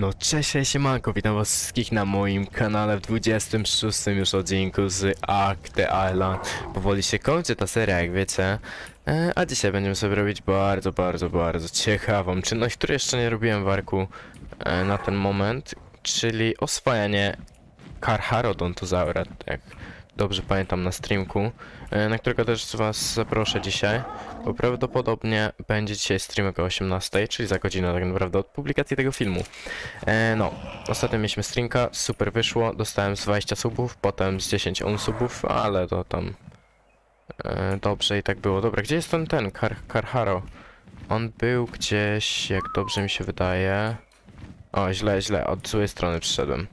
No cześć, cześć, siemanko, witam was wszystkich na moim kanale w 26 już odcinku z the Island. Powoli się kończy ta seria, jak wiecie. E, a dzisiaj będziemy sobie robić bardzo, bardzo, bardzo ciekawą czynność, której jeszcze nie robiłem w Arku e, na ten moment, czyli oswajanie Karharodontozaura, jak dobrze pamiętam na streamku, e, na którego też was zaproszę dzisiaj, bo prawdopodobnie będzie dzisiaj stream o 18, czyli za godzinę tak naprawdę od publikacji tego filmu. E, no, ostatnio mieliśmy streamka, super wyszło, dostałem z 20 subów, potem z 10 unsubów, ale to tam e, dobrze i tak było. Dobra, gdzie jest ten ten, Kar Karharo? On był gdzieś, jak dobrze mi się wydaje... O, źle, źle, od złej strony przyszedłem.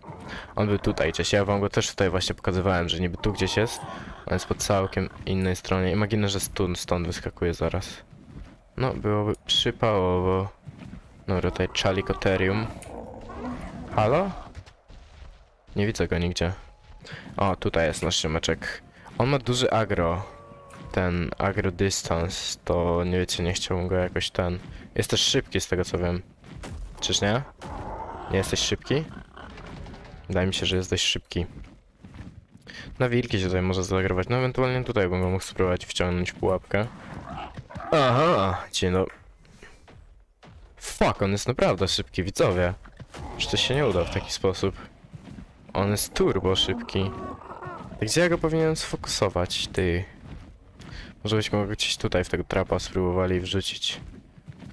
On był tutaj gdzieś, ja wam go też tutaj właśnie pokazywałem, że niby tu gdzieś jest. On jest po całkiem innej stronie. Imaginę, że stąd, stąd wyskakuje zaraz. No, byłoby przypałowo. Dobra, tutaj Chalikoterium. Halo? Nie widzę go nigdzie. O, tutaj jest nasz siomeczek. On ma duży agro. Ten agro distance, to nie wiecie, nie chciałbym go jakoś ten... Jest też szybki z tego co wiem. Czyż nie? Nie jesteś szybki? Wydaje mi się, że jest dość szybki. Na wilki się tutaj może zagrawać. No ewentualnie tutaj bym mógł spróbować wciągnąć pułapkę. Aha, cię no... Fuck, on jest naprawdę szybki, widzowie. Czy to się nie uda w taki sposób? On jest turbo szybki. Gdzie ja go powinienem sfokusować, ty? Może byśmy go gdzieś tutaj w tego trapa spróbowali wrzucić.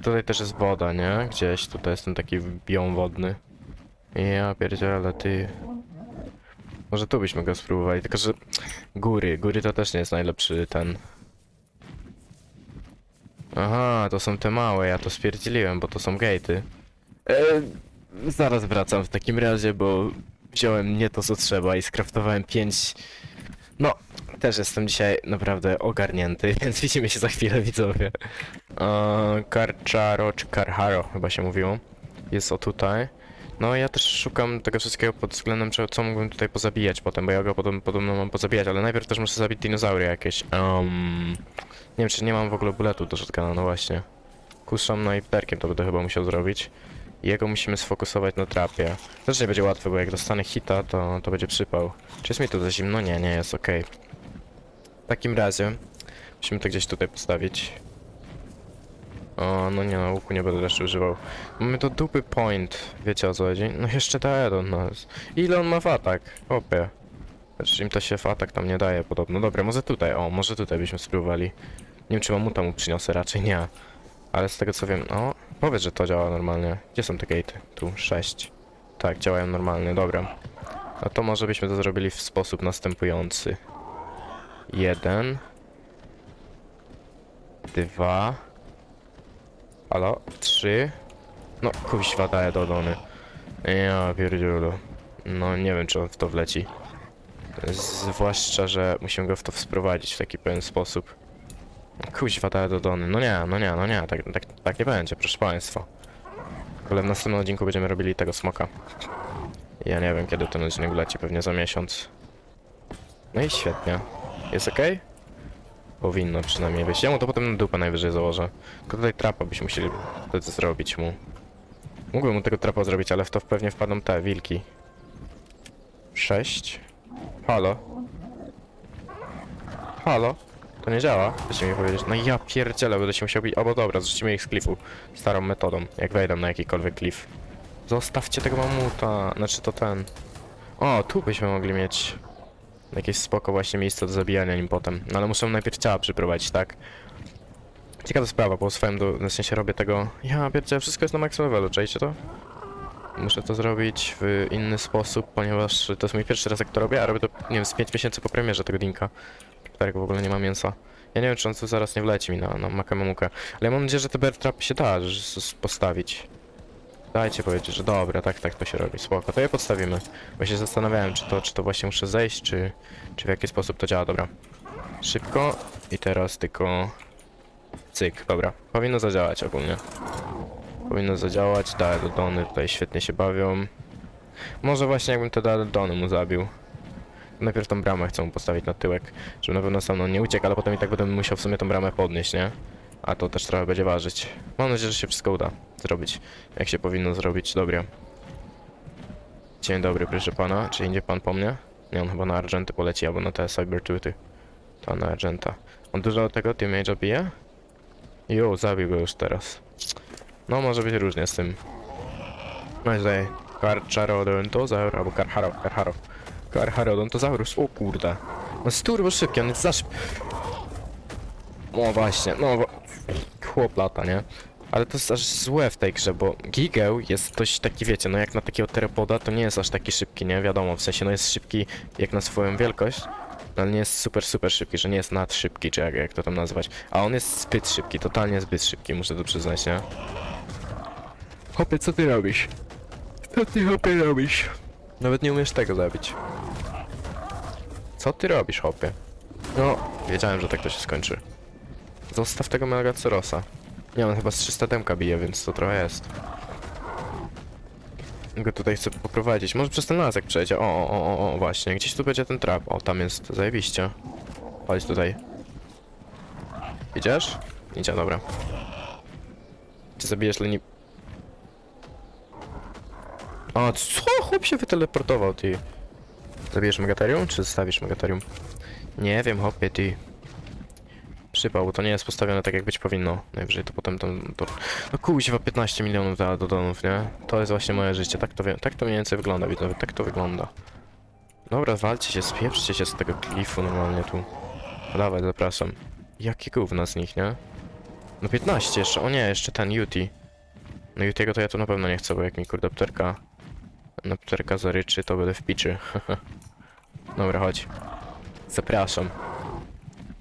Tutaj też jest woda, nie? Gdzieś tutaj jest ten taki biom wodny. Ja pierdzielę, ty... Może tu byśmy go spróbowali, tylko że... Góry, góry to też nie jest najlepszy ten... Aha, to są te małe, ja to spierdzieliłem, bo to są gatey. E, zaraz wracam w takim razie, bo wziąłem nie to co trzeba i skraftowałem 5... No, też jestem dzisiaj naprawdę ogarnięty, więc widzimy się za chwilę, widzowie. E, czy Karharo chyba się mówiło. Jest o tutaj. No ja też szukam tego wszystkiego pod względem, co mógłbym tutaj pozabijać potem, bo ja go podobno, podobno mam pozabijać, ale najpierw też muszę zabić dinozaury jakieś. Um, nie wiem, czy nie mam w ogóle buletu do shotguna, no właśnie. Kuszam, no i perkiem to będę chyba musiał zrobić. Jego musimy sfokusować na trapie. Też nie będzie łatwe, bo jak dostanę hita, to, to będzie przypał. Czy jest mi tu za zimno? Nie, nie jest, okej. W takim razie musimy to gdzieś tutaj postawić. O, no nie, na łuku nie będę jeszcze używał. Mamy to dupy point, wiecie o co chodzi? No jeszcze Daedon nas. Ile on ma w atak? Opie. Znaczy im to się w atak tam nie daje podobno. Dobra, może tutaj, o, może tutaj byśmy spróbowali. Nie wiem czy mamuta mu przyniosę, raczej nie. Ale z tego co wiem, o, powiedz, że to działa normalnie. Gdzie są te gatey? Tu, sześć. Tak, działają normalnie, dobra. No to może byśmy to zrobili w sposób następujący. Jeden. Dwa. Halo? Trzy. No, kuźwa daje do Dony. Ja pierdziulu. No, nie wiem, czy on w to wleci. Zwłaszcza, że musimy go w to sprowadzić w taki pewien sposób. Kuźwa daje do Dony. No nie, no nie, no nie, tak, tak, tak nie będzie, proszę państwa. Ogóle w następnym odcinku będziemy robili tego smoka. Ja nie wiem, kiedy ten odcinek wleci, pewnie za miesiąc. No i świetnie. Jest okej? Powinno przynajmniej być. Ja mu to potem na dupę najwyżej założę. Tylko tutaj trapa byśmy musieli wtedy zrobić mu. Mógłbym mu tego trapa zrobić, ale w to pewnie wpadną te wilki. Sześć. Halo? Halo? To nie działa? Chcecie mi powiedzieć? No ja pierdzielę, będę się musiał bić. Bo dobra, zrzucimy ich z klifu. Starą metodą, jak wejdę na jakikolwiek klif. Zostawcie tego mamuta. Znaczy to ten. O, tu byśmy mogli mieć jakieś spoko właśnie miejsce do zabijania nim potem. No ale muszę najpierw ciała przyprowadzić, tak? Ciekawa sprawa, bo swoim do, w sensie robię tego... Ja pierdzielę, wszystko jest na max levelu, to? Muszę to zrobić w inny sposób, ponieważ to jest mój pierwszy raz jak to robię, a robię to, nie wiem, z 5 miesięcy po premierze tego dinka. Którego w ogóle nie ma mięsa. Ja nie wiem, czy on tu zaraz nie wleci mi na, na makamemukę. Ale ja mam nadzieję, że te bear się da że, postawić. Dajcie powiedzieć, że dobra, tak, tak to się robi, spoko, to je podstawimy. Bo się zastanawiałem, czy to, czy to właśnie muszę zejść, czy, czy w jaki sposób to działa, dobra. Szybko i teraz tylko... Cyk, dobra, powinno zadziałać ogólnie. Powinno zadziałać, Daedony tutaj świetnie się bawią. Może właśnie jakbym te Daedony mu zabił. Najpierw tą bramę chcę mu postawić na tyłek, żeby na pewno sam mną nie uciekł, ale potem i tak będę musiał w sumie tą bramę podnieść, nie? A to też trochę będzie ważyć. Mam nadzieję, że się wszystko uda zrobić, jak się powinno zrobić. Dobra. Dzień dobry, proszę pana. Czy idzie pan po mnie? Nie, on chyba na Argenty poleci, albo na te Cybertwity. To na Argenta. On dużo tego teammate'a bije? Jo, zabił go już teraz. No, może być różnie z tym. No i tutaj Karcharodontozaur, albo Karharo, Karharo. Karcharodontozaurus, o kurde. On jest turbo szybki, on jest za szybki. O właśnie, no. Chłop lata, nie? Ale to jest aż złe w tej grze, bo Gigeł jest dość taki, wiecie, no jak na takiego terepoda to nie jest aż taki szybki, nie? Wiadomo, w sensie no jest szybki jak na swoją wielkość, no ale nie jest super, super szybki, że nie jest nad szybki, czy jak, jak to tam nazwać. A on jest zbyt szybki, totalnie zbyt szybki, muszę to przyznać, nie? Hopie, co ty robisz? Co ty hopie robisz? Nawet nie umiesz tego zabić. Co ty robisz, hopie? No, wiedziałem, że tak to się skończy. Zostaw tego Megacorosa. Nie, on chyba z 300 demka bije, więc to trochę jest. Go tutaj chcę poprowadzić. Może przez ten lasek przejdzie. O, o, o, o, właśnie. Gdzieś tu będzie ten trap. O, tam jest. Zajebiście. Chodź tutaj. Idziesz? Idzie, dobra. Czy zabijesz linii... A, co? Chłop się wyteleportował, ty. Zabijesz Megaterium, czy zostawisz Megaterium? Nie wiem, hopie, ty. Przypał, bo to nie jest postawione tak jak być powinno. Najwyżej to potem to... to... No kuźwa, 15 milionów da do donów, nie? To jest właśnie moje życie, tak to, tak to mniej więcej wygląda, widzowie, tak to wygląda. Dobra, walcie się, spieprzcie się z tego klifu normalnie tu. Dawaj, zapraszam. Jakie gówno z nich, nie? No 15 jeszcze, o nie, jeszcze ten Yuti. No Yutiego to ja tu na pewno nie chcę, bo jak mi kurde pterka... Na pterka zaryczy, to będę w piczy. Dobra, chodź. Zapraszam.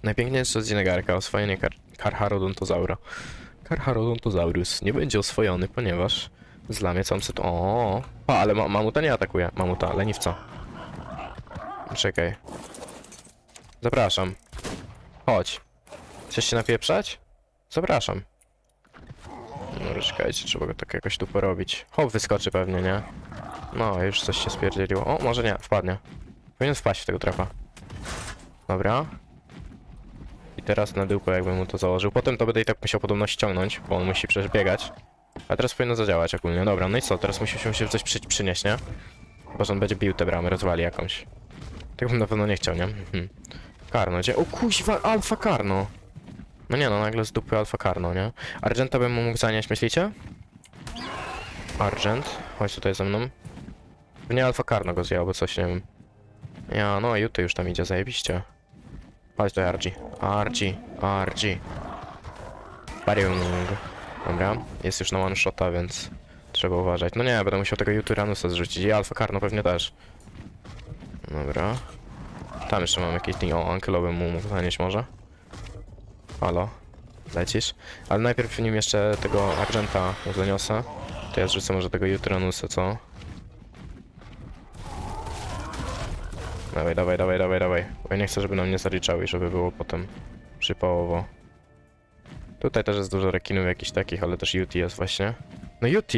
Najpiękniejsze z dziennikarka oswojenie kar Karcharodontozaura. Karcharodontozaurus nie będzie oswojony, ponieważ zlamie całą sytu... O, pa, ale ma mamuta nie atakuje. Mamuta, leniwca. Czekaj. Zapraszam. Chodź. Chcesz się napieprzać? Zapraszam. No czekajcie, trzeba go tak jakoś tu porobić. Hop, wyskoczy pewnie, nie? No, już coś się spierdzieliło. O, może nie, wpadnie. Powinien wpaść w tego trapa. Dobra. I teraz na dyłko jakbym mu to założył. Potem to będę i tak musiał podobno ściągnąć, bo on musi przecież biegać. A teraz powinno zadziałać ogólnie. Dobra, no i co? Teraz musi się coś przy, przynieść, nie? Chyba, że on będzie bił te bramy, rozwali jakąś. Tego bym na pewno nie chciał, nie? Mhm. Karno, gdzie? O kuźwa, alfa karno! No nie no, nagle z dupy alfa karno, nie? Argenta bym mu mógł zanieść, myślicie? Argent, chodź tutaj ze mną. Nie alfa karno go zjęło, bo coś, nie wiem. Ja, no, Juty już tam idzie, zajebiście. Chodź tutaj, Archie. Archie, Archie. Bariung. Dobra, jest już na one shota, więc trzeba uważać. No nie, będę musiał tego Juturanusa zrzucić i Alfa Karno pewnie też. Dobra. Tam jeszcze mam jakieś dni. O, Ankylowy mu zanieść może. Halo. Lecisz? Ale najpierw nim jeszcze tego Argenta zaniosę. To ja zrzucę może tego Juturanusa, co? Dawaj, dawaj, dawaj, dawaj, dawaj. Bo ja nie chcę, żeby nam nie zaliczały i żeby było potem przypałowo. Tutaj też jest dużo rekinów jakichś takich, ale też UT jest właśnie. No UT!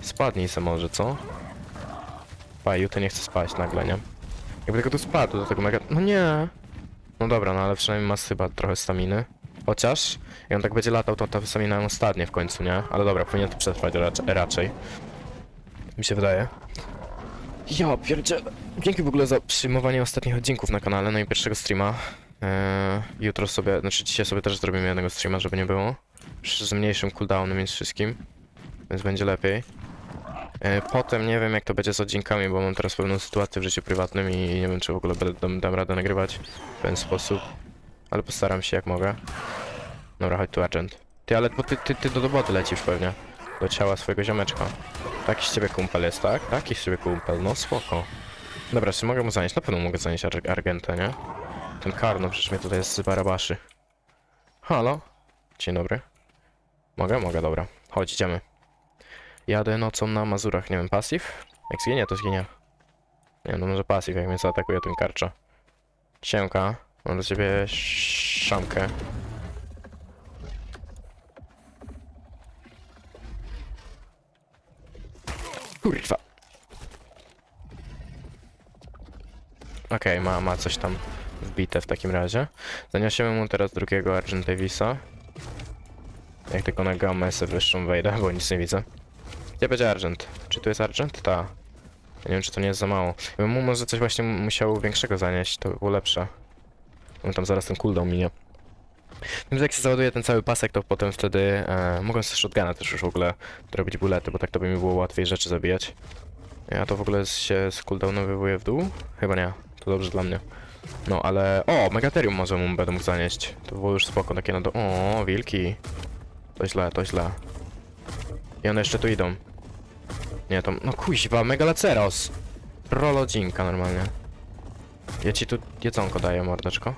Spadnij se może, co? Pa, UT nie chce spać nagle, nie? Jakby tylko tu spadł do tego mega... No nie! No dobra, no ale przynajmniej ma chyba trochę staminy. Chociaż, jak on tak będzie latał, to ta stamina mu spadnie w końcu, nie? Ale dobra, powinien to przetrwać raczej. Mi się wydaje. Ja pierdzielę. Dzięki w ogóle za przyjmowanie ostatnich odcinków na kanale, no i pierwszego streama. Eee, jutro sobie, znaczy dzisiaj sobie też zrobimy jednego streama, żeby nie było. Z mniejszym cooldownem z wszystkim. Więc będzie lepiej. Eee, potem nie wiem jak to będzie z odcinkami, bo mam teraz pewną sytuację w życiu prywatnym i nie wiem czy w ogóle dam, dam radę nagrywać w ten sposób. Ale postaram się jak mogę. Dobra, chodź tu agent. Ty, ale ty, ty, ty do roboty lecisz pewnie. Do ciała swojego ziomeczka. Taki z ciebie kumpel jest, tak? Taki z ciebie kumpel, no spoko. Dobra, czy mogę mu zanieść? Na pewno mogę zanieść Ar Argentę, nie? Ten Karno przecież mnie tutaj z barabaszy. Halo? Dzień dobry. Mogę? Mogę, dobra. Chodź, idziemy. Jadę nocą na Mazurach, nie wiem, pasyw? Jak zginie, to zginie. Nie no, może pasyw, jak mnie zaatakuje, mi karcza. Siemka, mam dla ciebie szamkę. Kurwa. Okej, ma, ma coś tam wbite w takim razie. Zaniesiemy mu teraz drugiego Argent Davisa. Jak tylko na gamę sobie wyższą wejdę, bo nic nie widzę. Gdzie będzie Argent? Czy tu jest Argent? Ta. Ja nie wiem, czy to nie jest za mało. Bym mu może coś właśnie musiał większego zanieść, to by było lepsze. On tam zaraz ten cooldown minie. Więc jak się załaduje ten cały pasek, to potem wtedy e, mogą z shotguna też już w ogóle robić bulety, bo tak to by mi było łatwiej rzeczy zabijać. Ja to w ogóle się z cooldownowywuję w dół? Chyba nie. To dobrze dla mnie. No, ale... O, Megaterium może mu będę mógł zanieść. To było już spoko, takie na do... O, wilki. To źle, to źle. I one jeszcze tu idą. Nie, to... No kuźwa, Megalaceros! Rolodzinka normalnie. Ja ci tu jedzonko daję, mordeczko.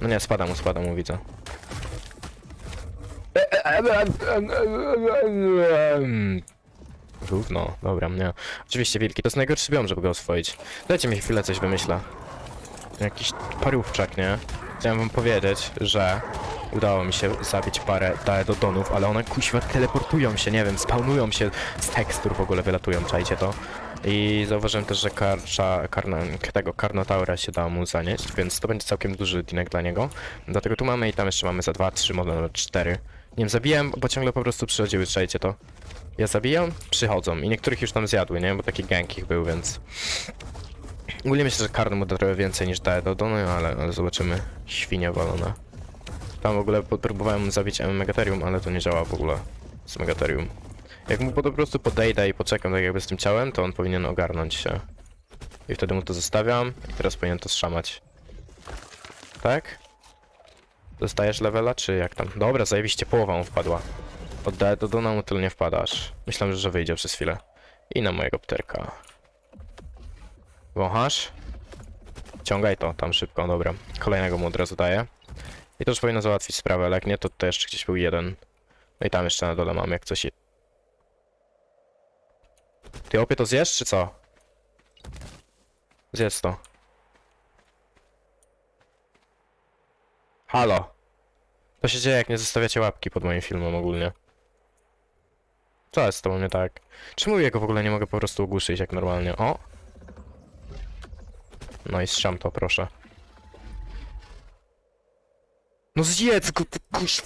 No nie, spada mu, spada mu, widzę. Gówno, dobra, nie. Oczywiście wilki, to jest najgorszy biom, żeby go oswoić. Dajcie mi chwilę, coś wymyślę. Jakiś parówczak, nie? Chciałem wam powiedzieć, że udało mi się zabić parę daedodonów, ale one kuźwa teleportują się, nie wiem, spawnują się z tekstur w ogóle wylatują, czajcie to. I zauważyłem też, że karcza, karna, tego karnotaura się dało mu zanieść, więc to będzie całkiem duży dinek dla niego. Dlatego tu mamy i tam jeszcze mamy za 2, 3, może nawet 4. Nie wiem, zabijałem, bo ciągle po prostu przychodziły, czajcie to. Ja zabijam, przychodzą i niektórych już tam zjadły, nie? Bo taki gang ich był, więc... Ogólnie myślę, że karny mu da trochę więcej niż daje do Dony, ale, ale zobaczymy. Świnia walona. Tam w ogóle próbowałem zabić Megaterium, ale to nie działa w ogóle z Megaterium. Jak mu po prostu podejdę i poczekam tak jakby z tym ciałem, to on powinien ogarnąć się. I wtedy mu to zostawiam i teraz powinien to zszamać. Tak? Dostajesz levela, czy jak tam? Dobra, zajebiście połowa mu wpadła. Oddaję do Dona, mu tyle nie wpadasz. Myślałem, że wyjdzie przez chwilę. I na mojego pterka. Wąchasz? Ciągaj to tam szybko, dobra. Kolejnego mu od razu daję. I to już powinno załatwić sprawę, ale jak nie, to tutaj jeszcze gdzieś był jeden. No i tam jeszcze na dole mam jak coś. Ty opie to zjesz, czy co? Zjedz to. Halo. To się dzieje, jak nie zostawiacie łapki pod moim filmem ogólnie. Co jest z tobą nie tak? Czemu jego w ogóle nie mogę po prostu ogłuszyć jak normalnie? O! No i strzam to, proszę. No zjedz go, ty kuś...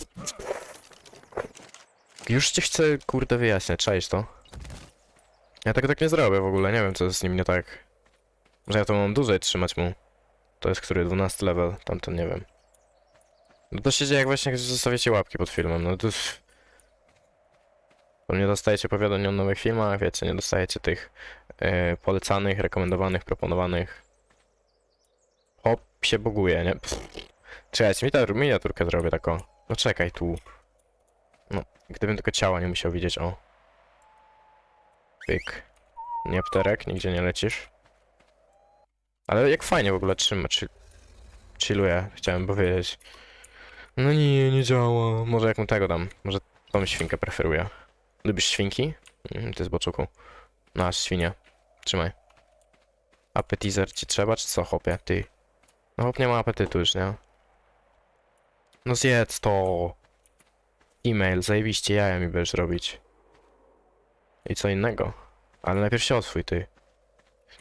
Już cię chcę, kurde, wyjaśniać, czaisz to? Ja tego tak nie zrobię w ogóle, nie wiem co jest z nim nie tak. Że ja to mam dłużej trzymać mu. To jest który, 12 level, tamten nie wiem. No to się dzieje jak właśnie zostawiacie łapki pod filmem, no to... Bo nie dostajecie powiadomień o nowych filmach, wiecie, nie dostajecie tych e, polecanych, rekomendowanych, proponowanych. Hop, się buguje, nie? Pff. Czekajcie, mi ta miniaturkę zrobię taką. No czekaj tu. No, gdybym tylko ciała nie musiał widzieć, o. Pyk. Nie pterek, nigdzie nie lecisz. Ale jak fajnie w ogóle trzyma, czy... Chilluję, chciałem powiedzieć. No nie, nie działa. Może jak mu tego dam. Może tą świnkę preferuję. Lubisz świnki? Mm, ty z boczuku. No, świnia. Trzymaj. Appetizer ci trzeba, czy co, chłopie? Ty. No chłop nie ma apetytu już, nie? No zjedz to. E-mail, zajebiście jaja mi będziesz robić. I co innego. Ale najpierw się otwój, ty.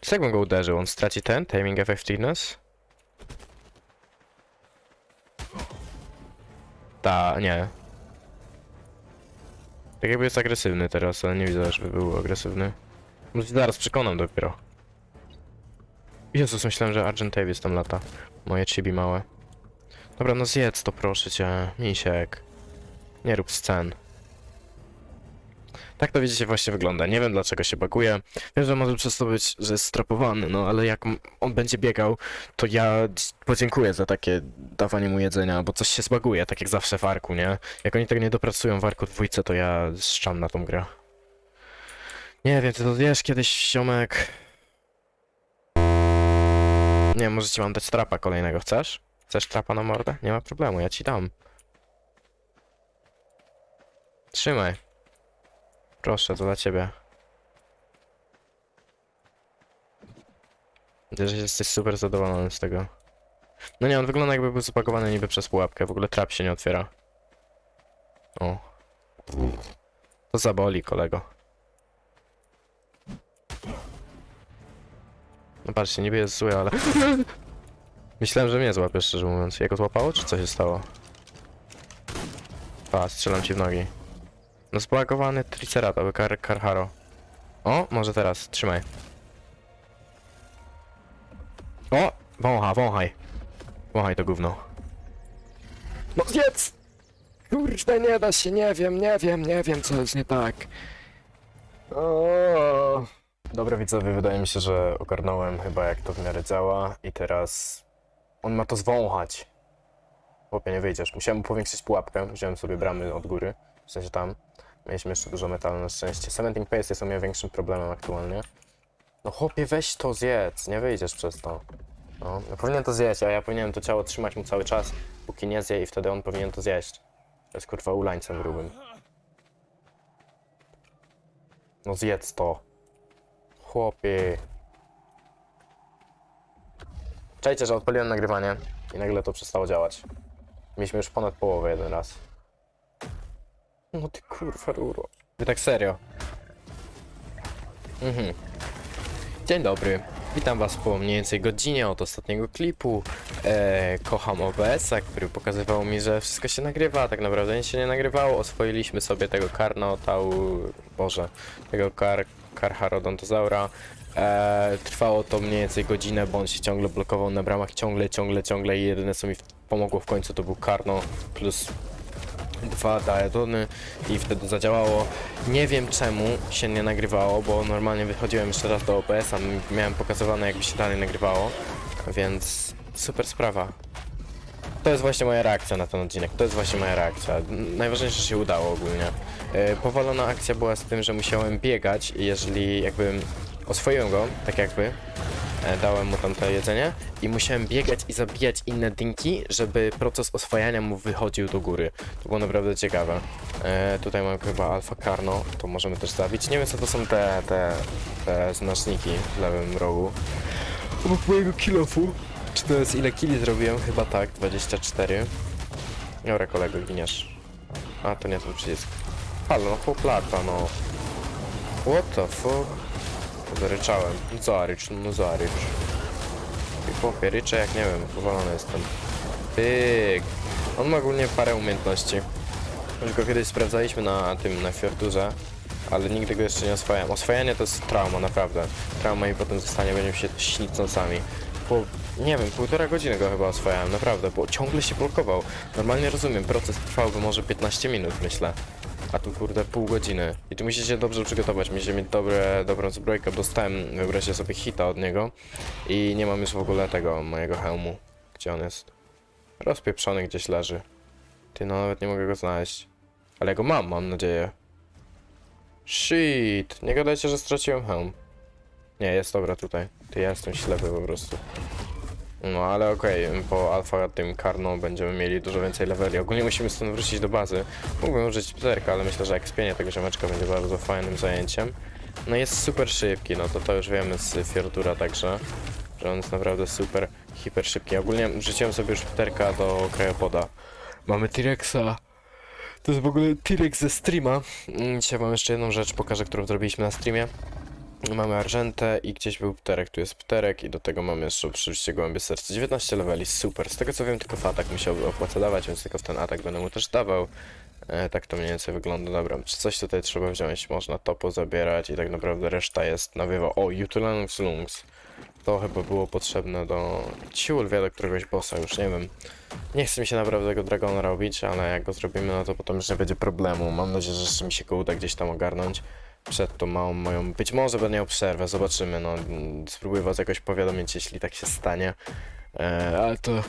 Co jak bym go uderzył? On straci ten? Timing effectiveness? Ta, nie. Tak jakby jest agresywny teraz, ale nie widzę, żeby był agresywny. Może zaraz przekonam dopiero. Jezus, myślałem, że Argent Davis tam lata. Moje chibi małe. Dobra, no zjedz to proszę cię, misiek. Nie rób scen. Tak to widzicie właśnie wygląda. Nie wiem dlaczego się baguje. Wiem, że może przez to być, że jest strapowany, no ale jak on będzie biegał, to ja podziękuję za takie dawanie mu jedzenia, bo coś się zbaguje, tak jak zawsze w Arku, nie? Jak oni tego nie dopracują w Arku dwójce, to ja szczam na tą grę. Nie wiem, ty to wiesz kiedyś, ziomek. Nie wiem, może ci mam dać trapa kolejnego, chcesz? Chcesz trapa na mordę? Nie ma problemu, ja ci dam. Trzymaj. Proszę, to dla ciebie. Widzę, że jesteś super zadowolony z tego. No nie, on wygląda jakby był zapakowany niby przez pułapkę. W ogóle trap się nie otwiera. O. To zaboli, kolego. No patrzcie, niby jest zły, ale... Myślałem, że mnie złapie, szczerze mówiąc. Jak go złapało, czy co się stało? Pa, strzelam ci w nogi. No zbagowany Triceratops, Kar Karharo. O, może teraz, trzymaj. O, wącha, wąchaj. Wąchaj to gówno. No zjedz! Kurde, nie da się, nie wiem, nie wiem, nie wiem, co jest nie tak. O. Dobra widzowie, wydaje mi się, że ogarnąłem chyba jak to w miarę działa i teraz on ma to zwąchać. Chłopie, nie wyjdziesz. Musiałem mu powiększyć pułapkę, wziąłem sobie bramy od góry, w sensie tam. Mieliśmy jeszcze dużo metalu na szczęście. Cementing paste jest u mnie większym problemem aktualnie. No chłopie, weź to zjedz, nie wyjdziesz przez to. No, no powinien to zjeść, a ja powinienem to ciało trzymać mu cały czas, póki nie zje i wtedy on powinien to zjeść. To jest kurwa ulańcem grubym. No zjedz to. Chłopie. Czajcie, że odpaliłem nagrywanie i nagle to przestało działać. Mieliśmy już ponad połowę jeden raz. No ty kurwa ruro. Wy tak serio. Mhm. Dzień dobry. Witam was po mniej więcej godzinie od ostatniego klipu. E, kocham OBS-a, który pokazywał mi, że wszystko się nagrywa, tak naprawdę nic się nie nagrywało. Oswoiliśmy sobie tego Karnotał... Boże, tego kar... Karcharodontozaura. E, trwało to mniej więcej godzinę, bo on się ciągle blokował na bramach, ciągle, ciągle, ciągle i jedyne co mi pomogło w końcu to był Karno plus dwa daedony i wtedy zadziałało. Nie wiem czemu się nie nagrywało, bo normalnie wychodziłem jeszcze raz do OBS-a, miałem pokazywane jakby się dalej nagrywało, więc super sprawa. To jest właśnie moja reakcja na ten odcinek, to jest właśnie moja reakcja. Najważniejsze, że się udało ogólnie. E, powolona akcja była z tym, że musiałem biegać jeżeli jakby oswoiłem go, tak jakby, e, dałem mu tam to jedzenie i musiałem biegać i zabijać inne dynki, żeby proces oswajania mu wychodził do góry. To było naprawdę ciekawe. E, tutaj mam chyba Alfa Karno, to możemy też zabić. Nie wiem co to są te, te, te znaczniki w lewym rogu. Obok mojego kilofu. Czy to jest ile kili zrobiłem? Chyba tak, 24. Dobra kolego, giniesz. A, to nie ten przycisk. Halo, no chłop lata, no. What the fuck? Zaryczałem. Zarycz, no zarycz. I chłopie, ryczę jak nie wiem, powalony jestem. Pyk. On ma ogólnie parę umiejętności. Już go kiedyś sprawdzaliśmy na tym, na Fjordurze, ale nigdy go jeszcze nie oswajałem. Oswajanie to jest trauma, naprawdę. Trauma i potem zostanie, będziemy się śnić nocami. Po, nie wiem, półtora godziny go chyba oswajałem, naprawdę, bo ciągle się blokował. Normalnie rozumiem, proces trwałby może 15 minut, myślę. A tu kurde pół godziny. I tu musicie się dobrze przygotować, musicie mieć dobre, dobrą zbrojkę. Dostałem, wyobraźcie sobie hita od niego i nie mam już w ogóle tego mojego hełmu. Gdzie on jest? Rozpieprzony gdzieś leży. Ty no nawet nie mogę go znaleźć. Ale go mam, mam nadzieję. Shit, nie gadajcie, że straciłem hełm. Nie, jest dobra tutaj. Ty ja jestem ślepy po prostu. No ale okej, po alfa tym karną będziemy mieli dużo więcej leveli. Ogólnie musimy stąd wrócić do bazy. Mógłbym użyć pterka, ale myślę, że ekspienie tego ziomeczka będzie bardzo fajnym zajęciem. No jest super szybki, no to to już wiemy z Fjordura także, że on jest naprawdę super, hiper szybki. Ogólnie wrzuciłem sobie już pterka do krajopoda. Mamy T-Rexa. To jest w ogóle T-Rex ze streama. Mm, Dzisiaj wam jeszcze jedną rzecz pokażę, którą zrobiliśmy na streamie. Mamy Argentę i gdzieś był pterek, tu jest pterek i do tego mamy jeszcze oczywiście gołębie serce. 19 leveli, super. Z tego co wiem tylko w atak musiałby opłacę dawać, więc tylko w ten atak będę mu też dawał. E, tak to mniej więcej wygląda, dobra. Czy coś tutaj trzeba wziąć? Można to pozabierać i tak naprawdę reszta jest nawiewa. O, Utulanus Lungs. To chyba było potrzebne do ciulwia do któregoś bossa, już nie wiem. Nie chce mi się naprawdę tego dragona robić, ale jak go zrobimy, no to potem już nie będzie problemu. Mam nadzieję, że jeszcze mi się go uda gdzieś tam ogarnąć. Przed tą małą moją... Być może będę miał przerwę, zobaczymy, no. Spróbuję was jakoś powiadomić, jeśli tak się stanie. E, ale to...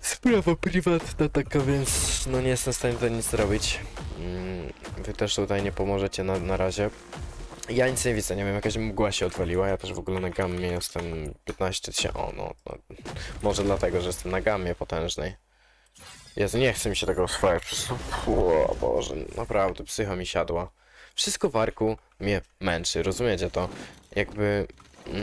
Sprawa prywatna taka, więc no nie jestem w stanie tutaj nic zrobić. Mm, Wy też tutaj nie pomożecie na, na razie. Ja nic nie widzę, nie wiem, jakaś mgła się odwaliła, ja też w ogóle na gammie jestem 15 tysięcy, o no, no, może dlatego, że jestem na gammie potężnej. Jezu, nie chce mi się tego oswajać, o Boże, naprawdę, psycha mi siadła. Wszystko w arku mnie męczy, rozumiecie to? Jakby, mm,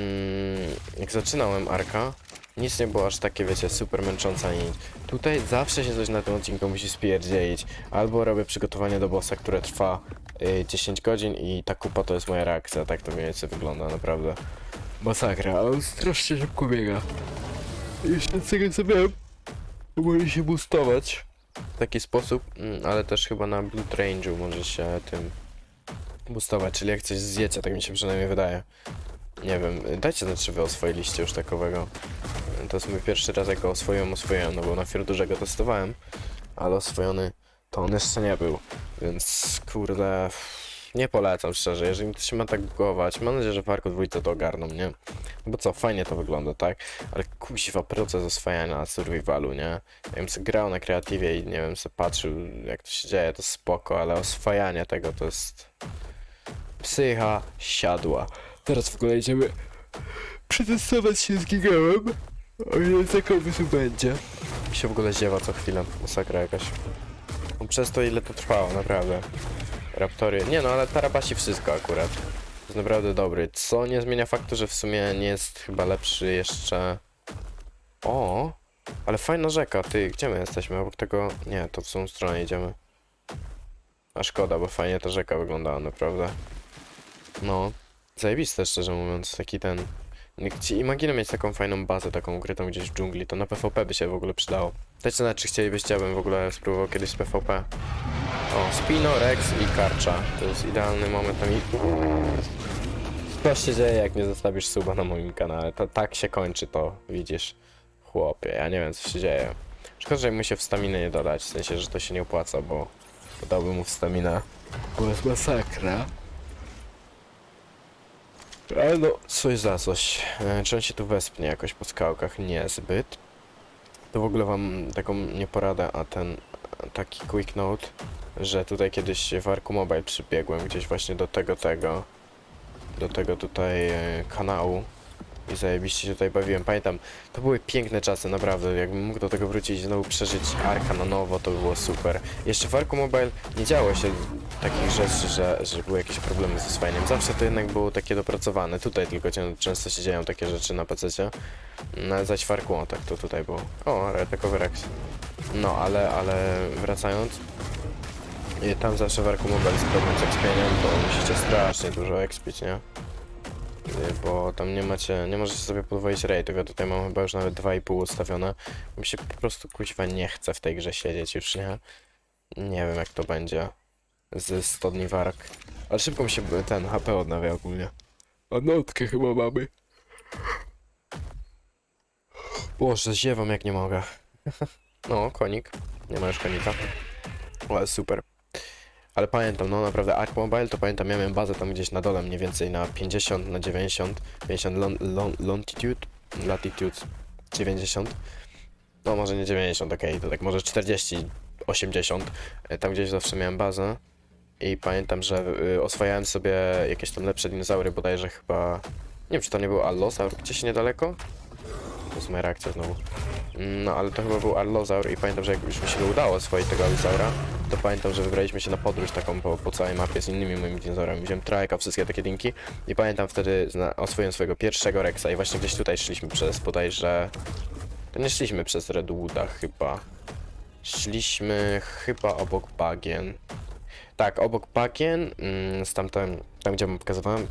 jak zaczynałem arka, nic nie było aż takie, wiecie, super męczące nic. Tutaj zawsze się coś na tym odcinku musi spierdzielić. Albo robię przygotowanie do bossa, które trwa y, 10 godzin i ta kupa to jest moja reakcja, tak to mniej więcej wygląda, naprawdę. Masakra, ale on strasznie szybko biega. Jeszcze z tego co wiem, może się boostować w taki sposób, mm, ale też chyba na Blood Range'u może się tym boostować, czyli jak coś zjecie, tak mi się przynajmniej wydaje. Nie wiem, dajcie znać, czy wy oswoiliście już takowego. To jest mój pierwszy raz, jak go oswoiłem, oswoiłem, no bo na chwilę dużego testowałem, ale oswojony to on jeszcze nie był, więc kurde, nie polecam szczerze, jeżeli ktoś się ma tak bugować, mam nadzieję, że w Arku dwójce to ogarną, nie? No Bo co, fajnie to wygląda, tak? Ale kuźwa, proces oswajania survivalu, nie? Jakbym sobie grał na kreatywie i nie wiem, sobie patrzył jak to się dzieje, to spoko, ale oswajanie tego to jest... Psycha siadła. Teraz w ogóle idziemy przetestować się z gigałem. O ile takowy tu będzie. Mi się w ogóle ziewa co chwilę, masakra jakaś. Przez to ile to trwało, naprawdę. Raptory, nie no, ale Tarabasi wszystko akurat. Jest naprawdę dobry, co nie zmienia faktu, że w sumie nie jest chyba lepszy jeszcze... O, ale fajna rzeka, ty, gdzie my jesteśmy? Obok tego... Nie, to w tą stronę idziemy. A szkoda, bo fajnie ta rzeka wyglądała, naprawdę. No, zajebiste szczerze mówiąc, taki ten... Niech ci imagina mieć taką fajną bazę, taką ukrytą gdzieś w dżungli, to na PvP by się w ogóle przydało. Dajcie znać, czy chcielibyście, abym w ogóle spróbował kiedyś PvP. O, Spino, Rex i Karcza. To jest idealny moment na mi... Co się dzieje, jak nie zostawisz suba na moim kanale? To tak się kończy to, widzisz. Chłopie, ja nie wiem, co się dzieje. Szkoda, że mu się w staminę nie dodać, w sensie, że to się nie opłaca, bo dałbym mu w staminę. Jest masakra. Ale no, coś za coś. E, Czy on się tu wespnie jakoś po skałkach? Niezbyt. To w ogóle wam taką nie poradę, a ten taki quick note, że tutaj kiedyś w Arku Mobile przybiegłem gdzieś właśnie do tego, tego, do tego tutaj e, kanału i zajebiście się tutaj bawiłem. Pamiętam, to były piękne czasy, naprawdę. Jakbym mógł do tego wrócić i znowu przeżyć Arka na nowo, to by było super. Jeszcze w Arku Mobile nie działo się takich rzeczy, że, że były jakieś problemy z oswajaniem. Zawsze to jednak było takie dopracowane. Tutaj tylko często się dzieją takie rzeczy na PC. No zaś w Arku, o tak to tutaj było. O, takowy Rex. No, ale, ale wracając, i tam zawsze w Arku Mobile z problem z expieniem, to musicie strasznie dużo expić, nie? Y, Bo tam nie macie, nie możecie sobie podwoić rate'ów, ja tutaj mam chyba już nawet 2,5 ustawione. Mi się po prostu kuźwa nie chce w tej grze siedzieć już, nie? Nie wiem jak to będzie z 100 dni wark. Ale szybko mi się ten HP odnawia ogólnie. A notkę chyba mamy. Boże, ziewam jak nie mogę. No, konik. Nie ma już konika. Ale super. Ale pamiętam, no naprawdę Ark Mobile, to pamiętam, ja miałem bazę tam gdzieś na dole, mniej więcej na 50, na 90, 50 lon, lon, longitude, latitude 90. No może nie 90, okej, to tak może 40, 80. e, Tam gdzieś zawsze miałem bazę. I pamiętam, że y, oswajałem sobie jakieś tam lepsze dinozaury, bodajże chyba... Nie wiem, czy to nie był Allosaur gdzieś niedaleko? To jest moja reakcja znowu. No, ale to chyba był Arlozaur i pamiętam, że jak już mi się udało oswoić tego Arlozaura, to pamiętam, że wybraliśmy się na podróż taką po, po całej mapie z innymi moimi dinozaurami. Wziąłem trajka, wszystkie takie dinki i pamiętam wtedy zna- oswoiłem swojego pierwszego Rexa i właśnie gdzieś tutaj szliśmy przez bodajże... To nie szliśmy przez Redwooda chyba. Szliśmy chyba obok bagien. Tak, obok bagien, mm, z tamten, tam gdzie wam pokazywałem.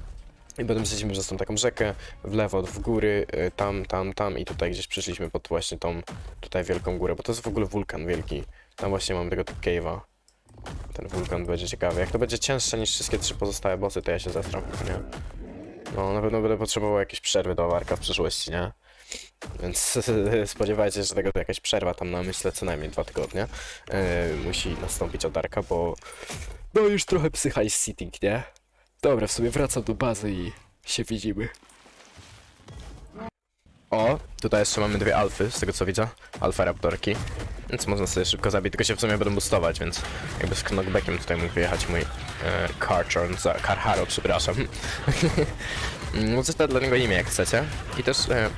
I potem zeszliśmy przez tą taką rzekę, w lewo, w góry, y, tam, tam, tam i tutaj gdzieś przyszliśmy pod właśnie tą tutaj wielką górę, bo to jest w ogóle wulkan wielki. Tam właśnie mamy tego cave'a. Ten wulkan będzie ciekawy. Jak to będzie cięższe niż wszystkie trzy pozostałe bossy, to ja się zastram, nie? No, na pewno będę potrzebował jakiejś przerwy do warka w przyszłości, nie? Więc spodziewajcie się, że tego jakaś przerwa tam na myślę co najmniej dwa tygodnie yy, musi nastąpić od Arka, bo no już trochę psycha jest sitting, nie? Dobra, w sumie wracam do bazy i się widzimy. O, tutaj jeszcze mamy dwie alfy, z tego co widzę. Alfa raptorki. Więc można sobie szybko zabić, tylko się w sumie będą boostować, więc jakby z knockbackiem tutaj mógł wyjechać mój e, Carchon, za Carharo, przepraszam. To dla niego imię, jak chcecie. I też e,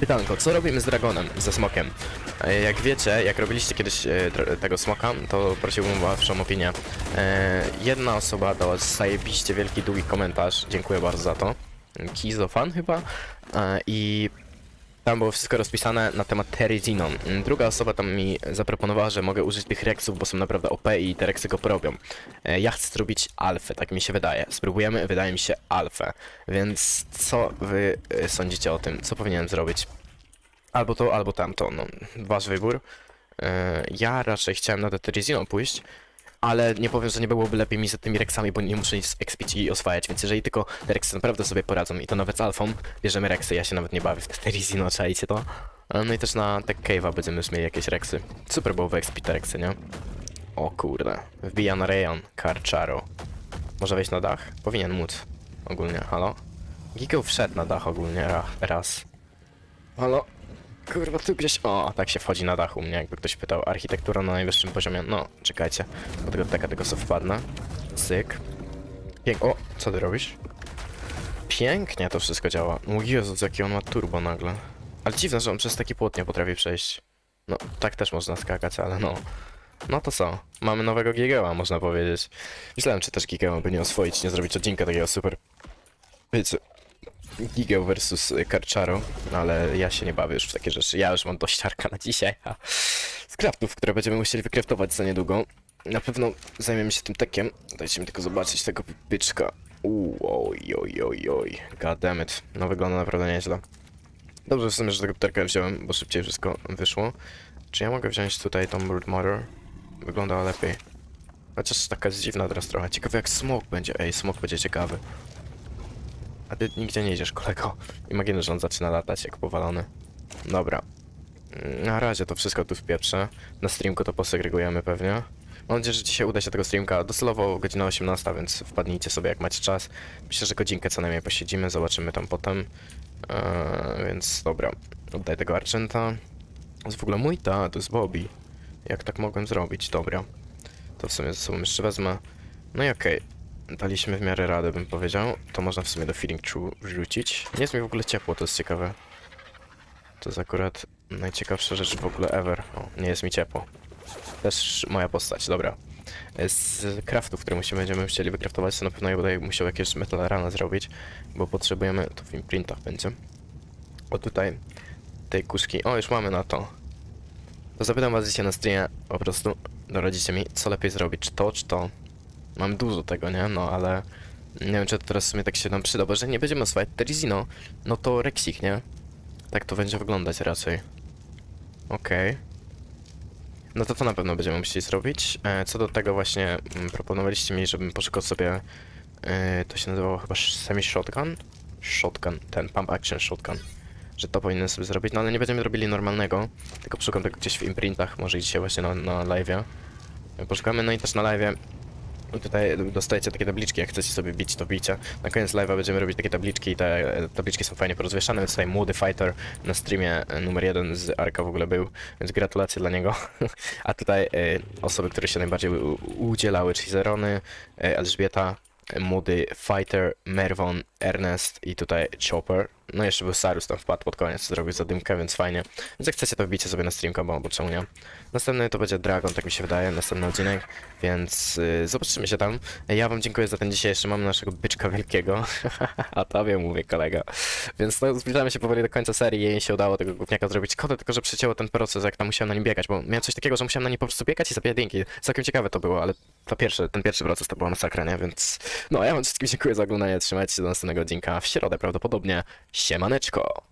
pytanko, co robimy z dragonem, ze smokiem? E, Jak wiecie, jak robiliście kiedyś e, tego smoka, to prosiłbym o waszą opinię. E, jedna osoba dała zajebiście wielki, długi komentarz, dziękuję bardzo za to. Kizofan chyba. I tam było wszystko rozpisane na temat Terizino. Druga osoba tam mi zaproponowała, że mogę użyć tych reksów, bo są naprawdę OP i te reksy go porobią. E, Ja chcę zrobić alfę, tak mi się wydaje. Spróbujemy, wydaje mi się, alfę. Więc co wy e, sądzicie o tym? Co powinienem zrobić? Albo to, albo tamto, no. Wasz wybór. E, Ja raczej chciałem na Terizino pójść, ale nie powiem, że nie byłoby lepiej mi z tymi Rexami, bo nie muszę nic expić i oswajać, więc jeżeli tylko te Rexy naprawdę sobie poradzą i to nawet z Alfą, bierzemy Rexy, ja się nawet nie bawię w te Terizino, czajcie to? E, No i też na Tech Cave'a będziemy już mieli jakieś Rexy. Super było wyexpić te Rexy, nie? O kurde, wbija na rejon, Karczaro. Może wejść na dach? Powinien móc. Ogólnie, halo? Gigeł wszedł na dach ogólnie, ra, raz. Halo? Kurwa, tu gdzieś... O, tak się wchodzi na dach u mnie, jakby ktoś pytał. Architektura na najwyższym poziomie. No, czekajcie. Do tego taka tylko sobie wpadnę. Syk. Pięk... O, co ty robisz? Pięknie to wszystko działa. O Jezus, jaki on ma turbo nagle. Ale dziwne, że on przez taki płot nie potrafi przejść. No, tak też można skakać, ale no. No to co? Mamy nowego Gigeła, można powiedzieć. Myślałem, czy też Gigeła by nie oswoić, nie zrobić odcinka takiego super... Wiecie... Gigeł versus Karczaro, ale ja się nie bawię już w takie rzeczy. Ja już mam dość arka na dzisiaj, a z craftów, które będziemy musieli wykraftować za niedługo. Na pewno zajmiemy się tym tekiem. Dajcie mi tylko zobaczyć tego byczka. Uuu, oj, oj, oj, oj. God damn it. No wygląda naprawdę nieźle. Dobrze w sumie, że tego pterka wziąłem, bo szybciej wszystko wyszło. Czy ja mogę wziąć tutaj tą Brood Mother? Wygląda lepiej. Chociaż taka jest dziwna teraz trochę. Ciekawe jak smok będzie. Ej, smok będzie ciekawy. A ty nigdzie nie idziesz, kolego. Imaginy, że on zaczyna latać jak powalony. Dobra. Mm, Na razie to wszystko tu wpieprzę. Na streamku to posegregujemy pewnie. Mam nadzieję, że dzisiaj uda się tego streamka. Docelowo godzina 18, więc wpadnijcie sobie jak macie czas. Myślę, że godzinkę co najmniej posiedzimy, zobaczymy tam potem. Eee, więc dobra. Oddaj tego Argenta. To jest w ogóle mój? Ta, to jest Bobby. Jak tak mogłem zrobić? Dobra. To w sumie ze sobą jeszcze wezmę. No i okej. Daliśmy w miarę radę, bym powiedział. To można w sumie do Feeling True wrzucić. Nie jest mi w ogóle ciepło, to jest ciekawe. To jest akurat najciekawsza rzecz w ogóle ever. O, nie jest mi ciepło. Też moja postać, dobra. Z craftów, które musimy, będziemy chcieli wykraftować, to na pewno ja będę musiał jakieś metal rana zrobić, bo potrzebujemy, to w imprintach będzie. O tutaj, tej kuszki, o już mamy na to. To zapytam was dzisiaj na streamie, po prostu doradzicie mi, co lepiej zrobić, czy to, czy to. Mam dużo tego, nie? No, ale nie wiem, czy to teraz w sumie tak się nam przyda, bo że nie będziemy oswajać Terizino, no to Rexik, nie? Tak to będzie wyglądać raczej. Okej. No to to na pewno będziemy musieli zrobić. E, co do tego właśnie mm, proponowaliście mi, żebym poszukał sobie... E, to się nazywało chyba semi-shotgun? Shotgun, ten pump action shotgun. Że to powinienem sobie zrobić, no ale nie będziemy robili normalnego, tylko poszukam tego gdzieś w imprintach, może i dzisiaj właśnie na, na live'ie. E, Poszukamy, no i też na live'ie i Tutaj dostajecie takie tabliczki, jak chcecie sobie bić, to bicie. Na koniec live'a będziemy robić takie tabliczki i te e, tabliczki są fajnie porozwieszane, więc tutaj młody fighter na streamie e, numer jeden z Arka w ogóle był, więc gratulacje dla niego. A tutaj e, osoby, które się najbardziej udzielały, czyli Zerony, Elżbieta, młody fighter, Mervon, Ernest i tutaj Chopper. No jeszcze był Sarus tam wpadł pod koniec, zrobił zadymkę, więc fajnie. Więc jak chcecie to wbicie sobie na streamka, bo, bo czemu nie? Następny to będzie Dragon, tak mi się wydaje, następny odcinek, więc y, zobaczymy się tam. Ja wam dziękuję za ten dzisiejszy, mamy naszego byczka wielkiego, a tobie mówię kolega. Więc no, zbliżamy się powoli do końca serii, jej się udało tego gówniaka zrobić. Szkoda tylko, że przecięło ten proces, jak tam musiałem na nim biegać, bo miałem coś takiego, że musiałem na nim po prostu biegać i zabijać dinki. Całkiem ciekawe to było, ale to pierwszy, ten pierwszy proces to była masakra, nie? Więc no, ja wam wszystkim dziękuję za oglądanie, trzymajcie się do następnego odcinka w środę prawdopodobnie. Siemaneczko!